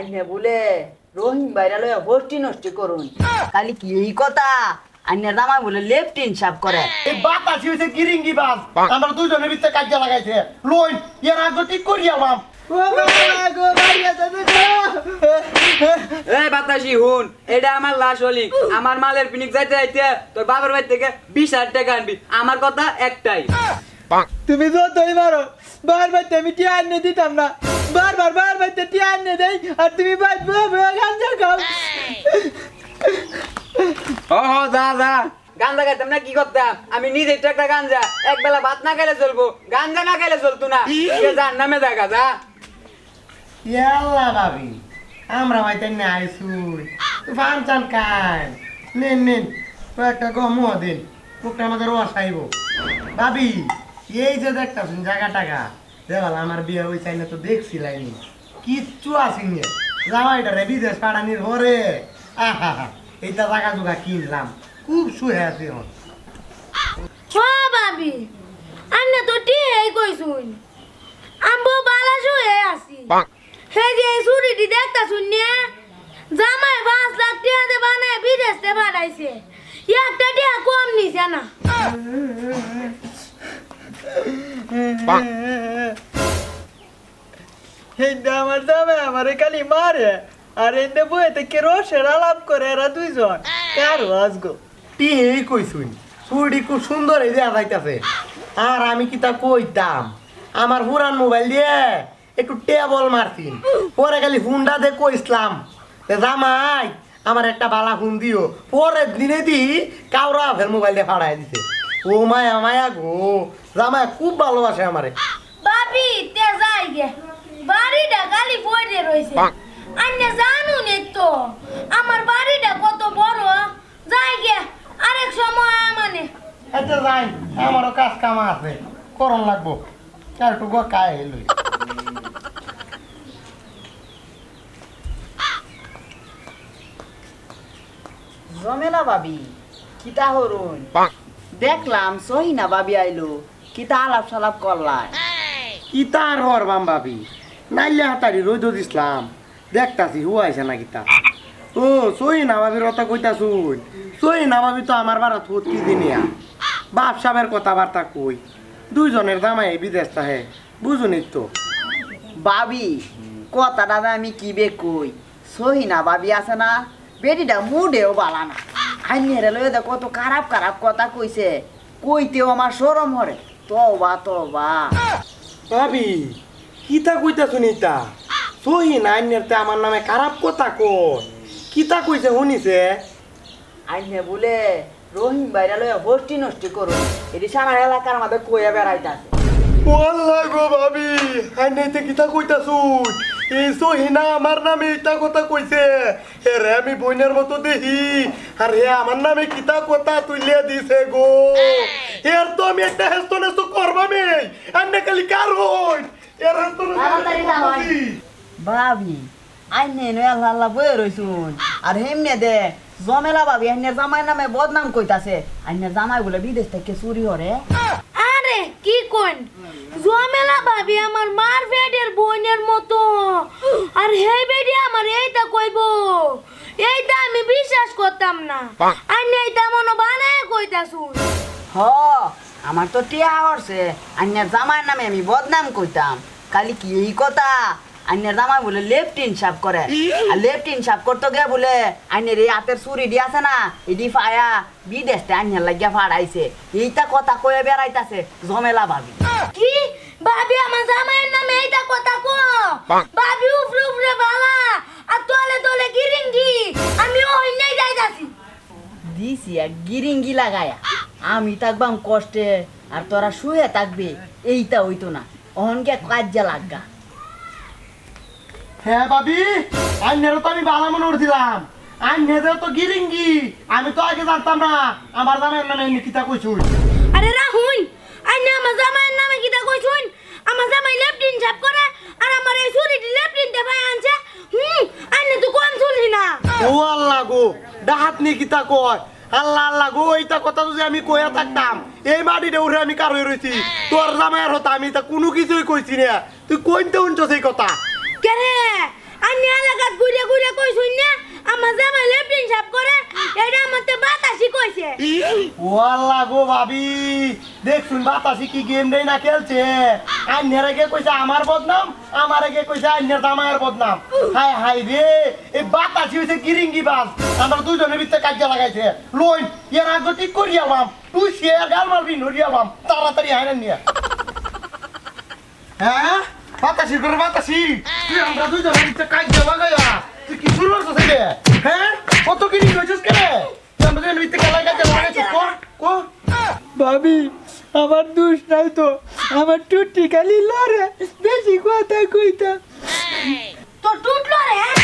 আইনে বলে রহিম বাইরা লয়ে হোস্টি নষ্টি করুন। খালি কি এই কথা? আইনের দামাই বলে করে। এই বাতাসি হইছে গিরিঙ্গি বাস? আমরা দুইজনের ভিতরে কাজে লাগাইছে। লইন এর আগে ঠিক এই বাতাসি হুন এটা আমার লাশ হলি। আমার মালের পিনিক যাইতে যাইতে তোর বাবার বাড়ি থেকে বিশ হাজার টাকা আনবি। আমার কথা একটাই। তুমি যতই মারো। বারবার আমি টিয়া আনে দিতাম না। বারবার বারবার টিয়া আনে দেই আর তুমি বাঁচবো গাঞ্জা খাও ও হো যা যা। গাঞ্জা খাইতাম না কি করতাম? আমি নিজে একটু একটা গাঞ্জা। এক বেলা ভাত না খাইলে চলবো। গাঞ্জা না খাইলে চলতো না। এ যার নামে দেখা যা। ইয়াল্লা ভাবি আমরা মাইতে না আইসুই। ফান চান কান নিন নিন তো একটা গম দিন। মুখটা আমাদের অসাইব। ভাবি এই যে দেখতাম জায়গা টাকা দেওয়াল আমার বিয়ে ওই চাইলে তো দেখছিলাইনি কিচ্ছু আসেনি জামাইটা রে বিদেশ পাড়ানির ঘরে। আহা এইটা জায়গা জোগা কিনলাম। খুব শুয়ে আছে এখন। ও ভাবি আন্না তো টিয়াই কইছুন। আম্বো বালা শুয়ে আছি। হে যে এই ছুরিটি দেখতা শুনিয়া জামাই পাঁচ লাখ টিয়া দে বানায় বিদেশ তে পাঠাইছে। একটা টিয়া কম নিছে না। হিন্দা আমার দামে আমারে খালি মারে আর এনে বইতে কে রসের আলাপ করে এরা দুইজন? কারও চুড়ি খুব সুন্দর এই দেয়া যাইতাছে। আর আমি কি তা কইতাম? আমার পুরান মোবাইল দিয়ে একটু টেবল মারতিন পরে খালি হুন্ডা দে কইসলাম জামাই আমার একটা বালা ফোন দিও। পরের দিনে দি কাউরা ফের মোবাইল দিয়ে ফাড়াই দিছে। ও মায়া মায়া গো। জামাই খুব ভালোবাসে আমারে। ভাবি তে যাই গে। বাড়িটা খালি পড়ে রইছে আন্না জানুন তো। আমার বাড়িটা কত বড়। যাই গে আরেক সময় মানে এতে যাই আমারও কাজ কামা আছে। করন লাগবো। আর একটু কায় লই। জমেলা ভাবি কিতা হরুন? দেখলাম সহিনা ভাবি আইলো কিতা আলাপ সালাপ করলাই কি তার হর বাম ভাবি? নাইলে হাতারি রইদ দিসলাম দেখতাছি হুয়াইছে না কিতা ও সই না ভাবির কথা কইতা শুন সই না ভাবি তো আমার বাড়া থুত কি দিনিয়া। বাপ সাহেবের কথাবার্তা কই। দুইজনের জামাই বিদেশ তাহে বুঝুনি তো। ভাবি কথাটা আমি কি বে কই? সহিনা ভাবি আছে না বেটিটা মুডেও বালা না। আইনের লয়ে দেখো কত খারাপ খারাপ কথা কইছে। কইতেও আমার সরম হরে। তবা তবা ভাবি কিতা কইতা শুনিতা সহি না আইনের আমার নামে খারাপ কথা কই কিতা কইছে শুনিছে? আইনে বলে রহিম বাইরা লয়ে হোস্টি নষ্টি করুন এটি সারা এলাকার মধ্যে কইয়া বেড়াইতাছে। ওয়াল্লাহ গো ভাবি আইনাইতে কিতা কইতা শুন এই সহিনা আমার নামে ইটা কথা কইছে। হে রে আমি বইনের মতো দেখি আর হে আমার নামে কিতা কথা তুলিয়া দিছে গো। এর তো আমি একটা হেস্ত নেস্ত করবামে। আন্নে খালি কার হই এর হেস্ত না। ভাবি আইনে নয় আল্লাহ আল্লাহ বয়ে রইছুন আর হেমনে দে জমেলা ভাবি আইনের জামাই নামে বদনাম কইতাছে। আইনের জামাই বলে বিদেশ থেকে চুরি হরে। আরে কি কোন জমেলা ভাবি আমার মার বেডের বোনের মতো আর হেই বেডি আমার এইটা কইব এইটা আমি বিশ্বাস করতাম না। আর এইটা মনে বানায় কইতা শুন হ আমার তো টিয়া হরছে আইনের জামাই নামে আমি বদনাম কইতাম। কালি কি এই কথা? আইনের জামাই বলে লেফটিন সাপ করে। আর লেফটিন সাপ করতে গিয়ে বলে আইনের এই হাতের চুরি দি আছে না এডি ফায়া বিদেশতে আইনের লাগিয়া ফাড়াইছে। এইটা কথা কয়ে বেড়াইতাছে জমেলা ভাবি। কি? ভাবি আমার জামাইয়ের নামে এইটা কথা কো ভাবি উফরে উফরে বালা। আর তলে তলে গিরিঙ্গি। আমি ওই নেই দিছি এক গিরিঙ্গি লাগায়া। আমি থাকবাম কষ্টে আর তোরা শুয়ে থাকবে এইটা হইতো না। অহনকে কাজ্যা লাগা। হ্যাঁ ভাবি আন্নের তো আমি বালা মনে আন্নেদের তো গিরিঙ্গি আমি তো আগে জানতাম না আমার জামাইয়ের নামে এমনি কিতা কইছুন। আরে রাহুন আইনে আমার জামাইয়ের নামে কিটা কইছুন? আমার জামাই লেফটিন ছাপ করে আর আমার এই ছুরিটি লেফটিন তে ভাই আনছে। হুম আইনে তো কম ও আল্লাহ গো ডাহাত নিয়ে কিতা কয়? আল্লাহ আল্লাহ গো এইটা কথা যদি আমি কইয়া থাকতাম এই মাটিতে উঠে আমি কার রয়েছি তোর জামাইয়ের হতো আমি তা কোনো কিছুই কইছি না। তুই কইতে শুনছো সেই কথা? কেরে আমি এলাকাত ঘুরে ঘুরে কই শুন না আমার জামাই লেফটিন সাপ করে এটা আমার তো বাতাসি কইছে। ও গো ভাবি দেখছুন বাতাসি কি গেম দেই না খেলছে? আইনের আগে কইছে আমার বদনাম, আমার আগে কইছে আইনের বদনাম। হাই হাই রে বাতাসি হইছে গিরিঙ্গি বাস আমরা দুইজনের ভিতরে কাজে লাগাইছে। লইন, এর আগে ঠিক তুই হ্যাঁ? বাতাসি করে বাতাসি? আমরা দুইজনের ভিতরে কাজে লাগাইয়া, তুই কি শুরু হ্যাঁ? কত কিনি কইছিস কেন? আমরা দুইজনের ভিতরে কাজে লাগাইছিস ভাবি, আমার দুষ নাই তো আমার টুটি খালি লড়ে বেশি কথা কইতাম তোর টুটলো রে